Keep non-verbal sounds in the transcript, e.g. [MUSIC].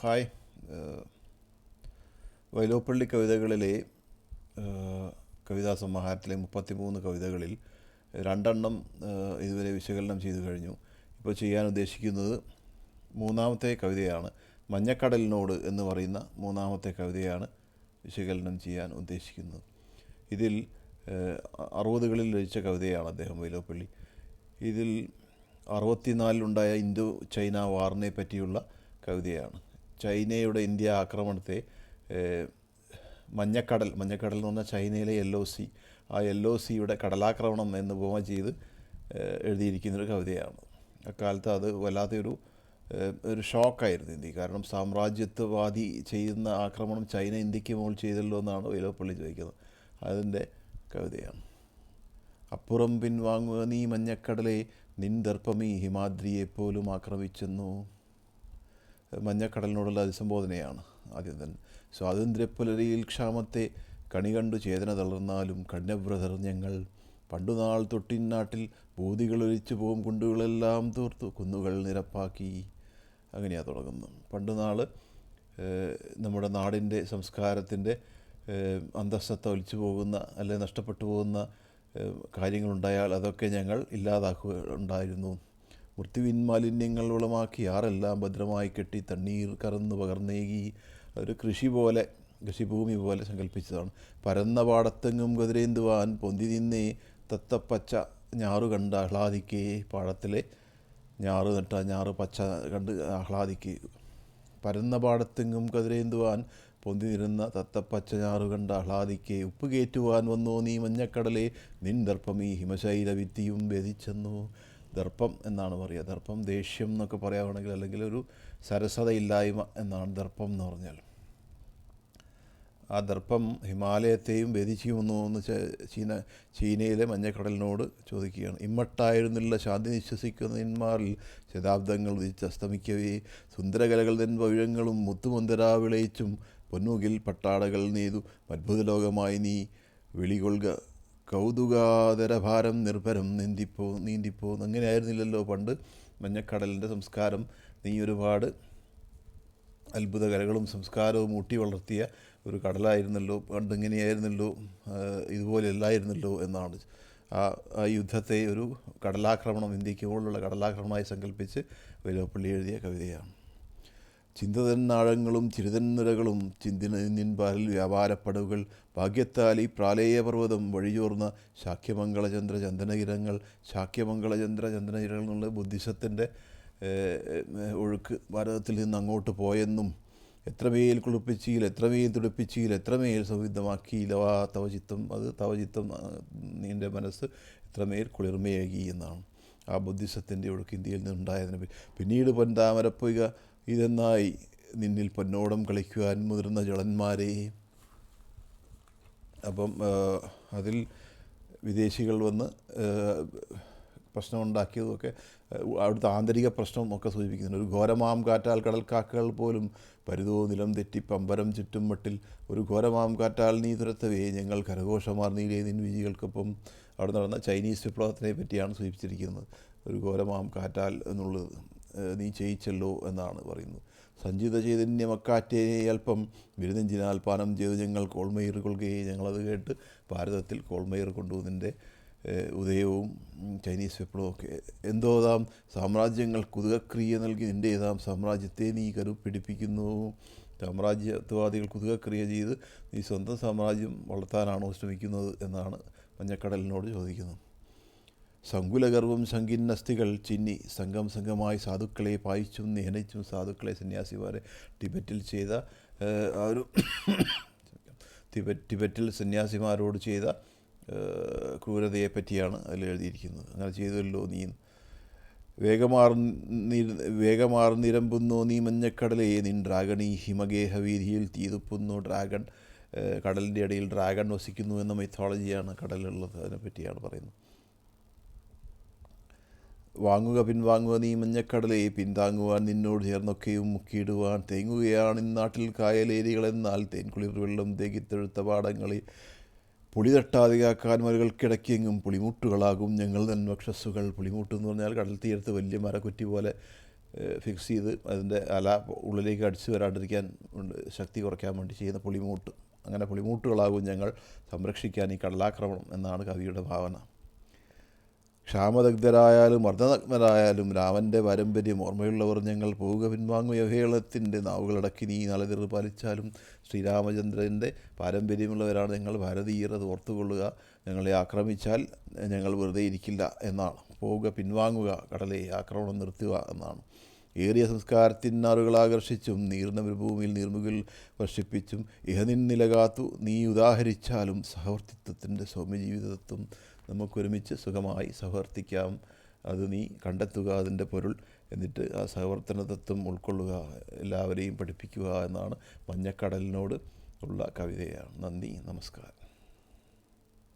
Hi. Vyloppilli കവിതകളിലെ കവിതാ സമാഹാരത്തിലെ മുപ്പത്തിമൂന്ന് കവിതകളിൽ രണ്ടെണ്ണം ഇതുവരെ വിശകലനം ചെയ്തു കഴിഞ്ഞു. ഇപ്പോൾ ചെയ്യാൻ ഉദ്ദേശിക്കുന്നത് മൂന്നാമത്തെ കവിതയാണ് മഞ്ഞക്കടലിനോട് എന്ന് പറയുന്ന മൂന്നാമത്തെ കവിതയാണ് വിശകലനം ചെയ്യാൻ ഉദ്ദേശിക്കുന്നത്. ഇതിൽ അറുപതുകളിൽ രചിച്ച കവിതയാണ് അദ്ദേഹം വൈലോപ്പള്ളി. ഇതിൽ അറുപത്തിനാലിലുണ്ടായ ഇന്തോ ചൈന വാറിനെ പറ്റിയുള്ള കവിതയാണ്. ചൈനയുടെ ഇന്ത്യ ആക്രമണത്തെ മഞ്ഞക്കടൽ മഞ്ഞക്കടൽ എന്ന് പറഞ്ഞാൽ ചൈനയിലെ എൽ ഒ സി ആ എൽ ഒ സിയുടെ കടലാക്രമണം എന്ന് ഉപമ ചെയ്ത് എഴുതിയിരിക്കുന്നൊരു കവിതയാണ്. അക്കാലത്ത് അത് വല്ലാത്തൊരു ഒരു ഷോക്കായിരുന്നു ഇന്ത്യ കാരണം സാമ്രാജ്യത്വവാദി ചെയ്യുന്ന ആക്രമണം ചൈന ഇന്ത്യയ്ക്ക് മുകളിൽ ചെയ്തല്ലോ എന്നാണ് വൈലോപ്പള്ളി ചോദിക്കുന്നത്. അതിന്റെ കവിതയാണ്. അപ്പുറം പിൻവാങ്ങുക നീ മഞ്ഞക്കടലെ നിൻ ദർപ്പമീ ഹിമാദ്രിയെ പോലും ആക്രമിച്ചെന്നു. മഞ്ഞക്കടലിനോടുള്ള അതിസംബോധനയാണ് ആദ്യം തന്നെ. സ്വാതന്ത്ര്യപ്പുലരിയിൽ ക്ഷാമത്തെ കണി കണ്ടു ചേതന തളർന്നാലും കണ്യവ്രതർ ഞങ്ങൾ പണ്ടുനാൾ തൊട്ടിനാട്ടിൽ ഭൂതികളൊലിച്ചു പോകും കുണ്ടുകളെല്ലാം തീർത്തു കുന്നുകൾ നിരപ്പാക്കി. അങ്ങനെയാണ് തുടങ്ങുന്നത് പണ്ടുനാൾ നമ്മുടെ നാടിന്റെ സംസ്കാരത്തിന്റെ അന്തസ്സത്ത ഒലിച്ചു പോകുന്ന അല്ലെ നഷ്ടപ്പെട്ടു പോകുന്ന കാര്യങ്ങളുണ്ടായാൽ അതൊക്കെ ഞങ്ങൾ ഇല്ലാതാക്കുക ഉണ്ടായിരുന്നു. മൃത്യുവിൻ മാലിന്യങ്ങൾ വളമാക്കി ആറെല്ലാം ഭദ്രമായി കെട്ടി തണ്ണീർ കറന്ന് പകർന്നേകി ഒരു കൃഷി പോലെ കൃഷിഭൂമി പോലെ സങ്കല്പിച്ചതാണ്. പരന്ന പാടത്തെങ്ങും കുതിരേന്തുവാൻ പൊന്തി നിന്നേ തത്തപ്പച്ച ഞാറു കണ്ട് ആഹ്ലാദിക്കേ പാടത്തിലെ ഞാറ് നട്ട ഞാറ് പച്ച കണ്ട് ആഹ്ലാദിക്കേ. പരന്ന പാടത്തെങ്ങും കതിരേന്തുവാൻ പൊന്തി നിരുന്ന തത്തപ്പച്ച ഞാറു കണ്ട് ആഹ്ലാദിക്കെ. ഉപ്പ് കയറ്റുവാൻ വന്നോ നീ മഞ്ഞക്കടലെ. നിൻ ദർപ്പം ഈ ഹിമശൈല ഭിത്തിയും വ്യതിച്ചെന്നു ദർപ്പം എന്നാണ് പറയുക. ദർപ്പം ദേഷ്യം എന്നൊക്കെ പറയുകയാണെങ്കിൽ അല്ലെങ്കിൽ ഒരു സരസതയില്ലായ്മ എന്നാണ് ദർപ്പം എന്ന് പറഞ്ഞാൽ. ആ ദർപ്പം ഹിമാലയത്തെയും വ്യതിച്ചുവന്നു എന്ന് ചീന ചീനയിലെ മഞ്ഞക്കടലിനോട് ചോദിക്കുകയാണ്. ഇമ്മട്ടായിരുന്നില്ല ശാന്തി നിശ്വസിക്കുന്നതിന്മാരിൽ ശതാബ്ദങ്ങൾ ഉദിച്ചസ്തമിക്കവേ സുന്ദരകലകൾ തൻ പവിഴങ്ങളും മുത്തുമുന്തരാ വിളയിച്ചും പൊന്നുകിൽ പട്ടാടകൾ നെയ്തു. അത്ഭുത ലോകമായി നീ വിളികൊള്ളുക കൗതുകാതരഭാരം നിർഭരം നീന്തിപ്പോ നീന്തിപ്പോ അങ്ങനെയായിരുന്നില്ലല്ലോ പണ്ട് മഞ്ഞക്കടലിന്റെ സംസ്കാരം. നീ ഒരുപാട് അത്ഭുത കലകളും സംസ്കാരവും ഊട്ടി വളർത്തിയ ഒരു കടലായിരുന്നല്ലോ പണ്ട് ഇങ്ങനെയായിരുന്നല്ലോ ഇതുപോലെ ഇതുപോലെയല്ലായിരുന്നല്ലോ എന്നാണ്. ആ ആ യുദ്ധത്തെ ഒരു കടലാക്രമണം ഇന്ത്യയ്ക്ക് മുകളിലുള്ള കടലാക്രമണമായി സങ്കല്പിച്ച് വൈലോപ്പള്ളി എഴുതിയ കവിതയാണ്. ചിന്തതൻ നാഴങ്ങളും ചിന്തിനിൻപാലിൽ വ്യാപാരപ്പടവുകൾ ഭാഗ്യത്താൽ ഈ പ്രാലേയപർവതം വഴിചോർന്ന ശാക്യമംഗളചന്ദ്ര ചന്ദനകിരങ്ങൾ ശാക്യമംഗളചന്ദ്ര ചന്ദനകിരങ്ങൾ എന്നുള്ള ബുദ്ധിസത്തിന്റെ ഒഴുക്ക് ഭാരതത്തിൽ നിന്ന് അങ്ങോട്ട് പോയെന്നും എത്രമേൽ കുളിപ്പിച്ചിയിൽ എത്രമേൽ തുടിപ്പിച്ചിയിൽ എത്രമേൽ സംവിധമാക്കിയില്ല വാ തവ ചിത്തം അത് തവ ചിത്തം നിന്റെ മനസ്സ് എത്രമേൽ കുളിർമയേകി എന്നാണ് ആ ബുദ്ധിസത്തിന്റെ ഒഴുക്ക് ഇന്ത്യയിൽ നിന്നുണ്ടായതിന് പിന്നീട് പൊൻതാമരപ്പൊയ്ക ഇതെന്നായി നിന്നിൽ പൊന്നോടം കളിക്കുവാൻ മുതിർന്ന ജളന്മാരെ. അപ്പം അതിൽ വിദേശികൾ വന്ന് പ്രശ്നമുണ്ടാക്കിയതുമൊക്കെ അവിടുത്തെ ആന്തരിക പ്രശ്നം ഒക്കെ സൂചിപ്പിക്കുന്നുണ്ട്. ഒരു ഘോരമാം കാറ്റാൽ കടൽക്കാക്കകൾ പോലും പരിതോ നിലം തെറ്റി പമ്പരം ചുറ്റും മട്ടിൽ ഒരു ഘോരമാം കാറ്റാൽ നീ തുരത്തവേ. ഞങ്ങൾ കരഘോഷമാർ നീലേ നിൻ വിജികൾക്കൊപ്പം അവിടെ നടന്ന ചൈനീസ് വിപ്ലവത്തിനെ പറ്റിയാണ് സൂചിപ്പിച്ചിരിക്കുന്നത്. ഒരു ഘോരമാം കാറ്റാൽ എന്നുള്ളത്. നീ ചെയ്യിച്ചല്ലോ എന്നാണ് പറയുന്നത്. സഞ്ചിത ചൈതന്യമക്കാറ്റേ അല്പം വിരുന്നെഞ്ചിനാൽ പാനം ചെയ്ത് ഞങ്ങൾ കോൾമയിർ കൊള്ളുകയും. ഞങ്ങളത് കേട്ട് ഭാരതത്തിൽ കോൾമയിർ കൊണ്ടുവന്നതിന്റെ ഉദയവും ചൈനീസ് വിപ്ലവമൊക്കെ എന്തോതാം സാമ്രാജ്യങ്ങൾ കുതുകക്രിയ നൽകി നിന്റെ ഏതാം സാമ്രാജ്യത്തെ നീ കരുപ്പിടിപ്പിക്കുന്നു സാമ്രാജ്യത്വവാദികൾ കുതുകക്രിയ ചെയ്ത് നീ സ്വന്തം സാമ്രാജ്യം വളർത്താനാണോ ശ്രമിക്കുന്നത് എന്നാണ് മഞ്ഞക്കടലിനോട് ചോദിക്കുന്നത്. സങ്കുലഗർവം സങ്കിന്നസ്ഥികൾ ചിന്നി സംഘം സംഘമായി സാധുക്കളെ പായിച്ചും നിഹനിച്ചും സാധുക്കളെ സന്യാസിമാരെ ടിബറ്റിൽ ചെയ്ത ആ ഒരു [COUGHS] ടിബറ്റ് ടിബറ്റിൽ സന്യാസിമാരോട് ചെയ്ത ക്രൂരതയെ പറ്റിയാണ് അതിൽ എഴുതിയിരിക്കുന്നത്. അങ്ങനെ ചെയ്തല്ലോ നീ. വേഗമാർന്നി നിരമ്പുന്നു നീ മഞ്ഞക്കടലേ. നിൻ ഡ്രാഗൺ ഈ ഹിമഗേഹ വീതിയിൽ തീതുപ്പുന്നു ഡ്രാഗൺ കടലിന്റെ ഇടയിൽ ഡ്രാഗൺ വസിക്കുന്നു എന്ന മെത്തോളജിയാണ് കടലുള്ളത് അതിനെപ്പറ്റിയാണ് പറയുന്നത്. വാങ്ങുക പിൻവാങ്ങുക നീ മഞ്ഞക്കടലെ പിന്താങ്ങുവാൻ നിന്നോട് ചേർന്നൊക്കെയും മുക്കിയിടുവാൻ തേങ്ങുകയാണ് ഇന്നാട്ടിൽ കായലേരികളെന്നാൽ. തേൻകുളിർ വെള്ളം തേകിത്തെഴുത്ത പാടങ്ങളിൽ പുളി തട്ടാതെയാക്കാൻ മരുകൾക്കിടയ്ക്കെങ്ങും പുളിമുട്ടുകളാകും ഞങ്ങൾ നന്മക്ഷസ്സുകൾ പുളിമുട്ട് എന്ന് പറഞ്ഞാൽ കടൽ തീരത്ത് വലിയ മരക്കുറ്റി പോലെ ഫിക്സ് ചെയ്ത് അതിന്റെ അല ഉള്ളിലേക്ക് അടിച്ചു വരാണ്ടിരിക്കാൻ ശക്തി കുറയ്ക്കാൻ വേണ്ടി ചെയ്യുന്ന പുളിമൂട്ട്. അങ്ങനെ പുളിമൂട്ടുകളാകും ഞങ്ങൾ സംരക്ഷിക്കാൻ ഈ കടലാക്രമണം എന്നാണ് കവിയുടെ ഭാവന. ക്ഷാമദഗ്ധരായാലും മർദ്ദനഗ്നരായാലും രാമന്റെ പാരമ്പര്യം ഓർമ്മയുള്ളവർ ഞങ്ങൾ പോവുക പിൻവാങ്ങും അവഹേളത്തിന്റെ നാവുകളടക്കി നീ നളതിർ പാലിച്ചാലും ശ്രീരാമചന്ദ്രന്റെ പാരമ്പര്യമുള്ളവരാണ് ഞങ്ങൾ ഭാരതീയർ അത് ഓർത്തുകൊള്ളുക. ഞങ്ങളെ ആക്രമിച്ചാൽ ഞങ്ങൾ വെറുതെ ഇരിക്കില്ല എന്നാണ്. പോവുക പിൻവാങ്ങുക കടലെ ആക്രമണം നിർത്തുക എന്നാണ്. ഏറിയ സംസ്കാരത്തിനാറുകൾ ആകർഷിച്ചും നീർന്ന ഭൂമിയിൽ നീർമുകിൽ വർഷിപ്പിച്ചും ഇഹനിൻ നിലകാത്തു നീ ഉദാഹരിച്ചാലും സഹവർത്തിത്വത്തിന്റെ സൗമ്യജീവിതത്വം നമുക്കൊരുമിച്ച് സുഖമായി സഹവർത്തിക്കാം. അത് നീ കണ്ടെത്തുക അതിന്റെ പൊരുൾ. എന്നിട്ട് ആ സഹവർത്തന തത്വം ഉൾക്കൊള്ളുക എല്ലാവരെയും പഠിപ്പിക്കുക എന്നാണ് മഞ്ഞക്കടലിനോട് ഉള്ള കവിതയാണ്. നന്ദി നമസ്കാരം.